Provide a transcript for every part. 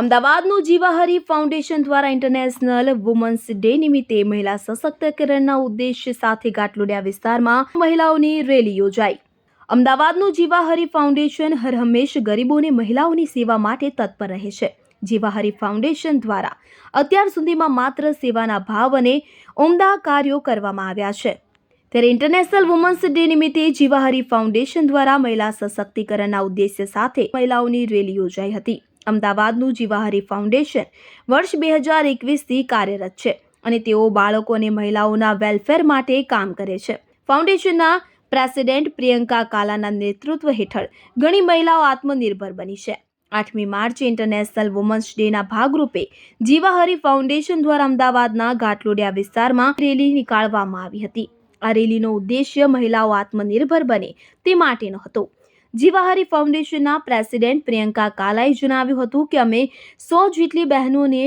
અમદાવાદનું જીવાહરી ફાઉન્ડેશન દ્વારા ઇન્ટરનેશનલ વુમન્સ ડે નિમિત્તે મહિલા સશક્તિકરણના ઉદ્દેશ્ય સાથે ઘાટલોડિયા વિસ્તારમાં મહિલાઓની રેલી યોજાઈ. અમદાવાદનું જીવાહરી ફાઉન્ડેશન હરહંમેશ ગરીબોને મહિલાઓની સેવા માટે તત્પર રહે છે. જીવાહરી ફાઉન્ડેશન દ્વારા અત્યાર સુધીમાં માત્ર સેવાના ભાવ અને ઉમદા કાર્યો કરવામાં આવ્યા છે. ત્યારે ઇન્ટરનેશનલ વુમન્સ ડે નિમિત્તે જીવાહરી ફાઉન્ડેશન દ્વારા મહિલા સશક્તિકરણના ઉદ્દેશ્ય સાથે મહિલાઓની રેલી યોજાઈ હતી. અમદાવાદનું જીવાહરી ફાઉન્ડેશન વર્ષ બે હજાર એકવીસથી કાર્યરત છે અને તેઓ બાળકો અને મહિલાઓના વેલફેર માટે કામ કરે છે. ફાઉન્ડેશનના પ્રેસિડેન્ટ પ્રિયંકા કાલાના નેતૃત્વ હેઠળ ઘણી મહિલાઓ આત્મનિર્ભર બની છે. આઠમી માર્ચે ઇન્ટરનેશનલ વુમન્સ ડેના ભાગરૂપે જીવાહરી ફાઉન્ડેશન દ્વારા અમદાવાદના ઘાટલોડિયા વિસ્તારમાં રેલી નીકાળવામાં આવી હતી. આ રેલીનો ઉદ્દેશ્ય મહિલાઓ આત્મનિર્ભર બને તે માટેનો હતો. જીવાહરી ફાઉન્ડેશનના પ્રેસિડેન્ટ પ્રિયંકા કાલાએ જણાવ્યું હતું કે અમે સો જેટલી બહેનોને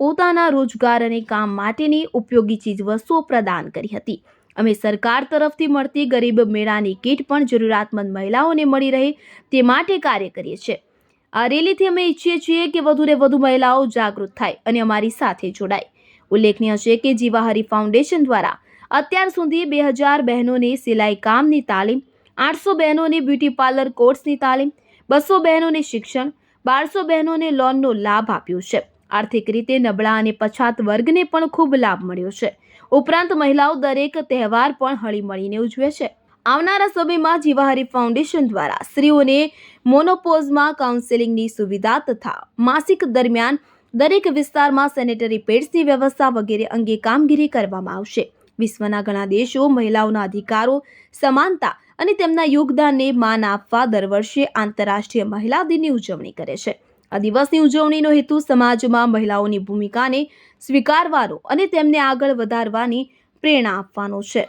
પોતાના રોજગાર અને કામ માટેની ઉપયોગી ચીજવસ્તુઓ પ્રદાન કરી હતી. અમે સરકાર તરફથી મળતી ગરીબ મેળાની કીટ પણ જરૂરિયાતમંદ મહિલાઓને મળી રહે તે માટે કાર્ય કરીએ છીએ. આ રેલીથી અમે ઈચ્છીએ છીએ કે વધુને વધુ મહિલાઓ જાગૃત થાય અને અમારી સાથે જોડાય. ઉલ્લેખનીય છે કે જીવાહરી ફાઉન્ડેશન દ્વારા અત્યાર સુધી બે હજાર બહેનોને સિલાઈ કામની તાલીમ આઠસો બહેનોને બ્યુટી પાર્લર કોર્સની તાલીમ, બસો બહેનોને શિક્ષણ, બારસો બહેનોને લોનનો લાભ આપ્યો છે. આર્થિક રીતે નબળા અને પછાત વર્ગને પણ ખૂબ લાભ મળ્યો છે. ઉપરાંત મહિલાઓ દરેક તહેવાર પણ હળીમળીને ઉજવે છે. આવનારા સમયમાં જીવાહરી ફાઉન્ડેશન દ્વારા સ્ત્રીઓને મોનોપોઝમાં કાઉન્સેલિંગની સુવિધા તથા માસિક દરમિયાન દરેક વિસ્તારમાં સેનેટરી પેડ્સની વ્યવસ્થા વગેરે અંગે કામગીરી કરવામાં આવશે. વિશ્વના ઘણા દેશો મહિલાઓના અધિકારો, સમાનતા અને તેમના યોગદાનને માન આપવા દર વર્ષે આંતરરાષ્ટ્રીય મહિલા દિનની ઉજવણી કરે છે. આ દિવસની ઉજવણીનો હેતુ સમાજમાં મહિલાઓની ભૂમિકાને સ્વીકારવાનો અને તેમને આગળ વધારવાની પ્રેરણા આપવાનો છે.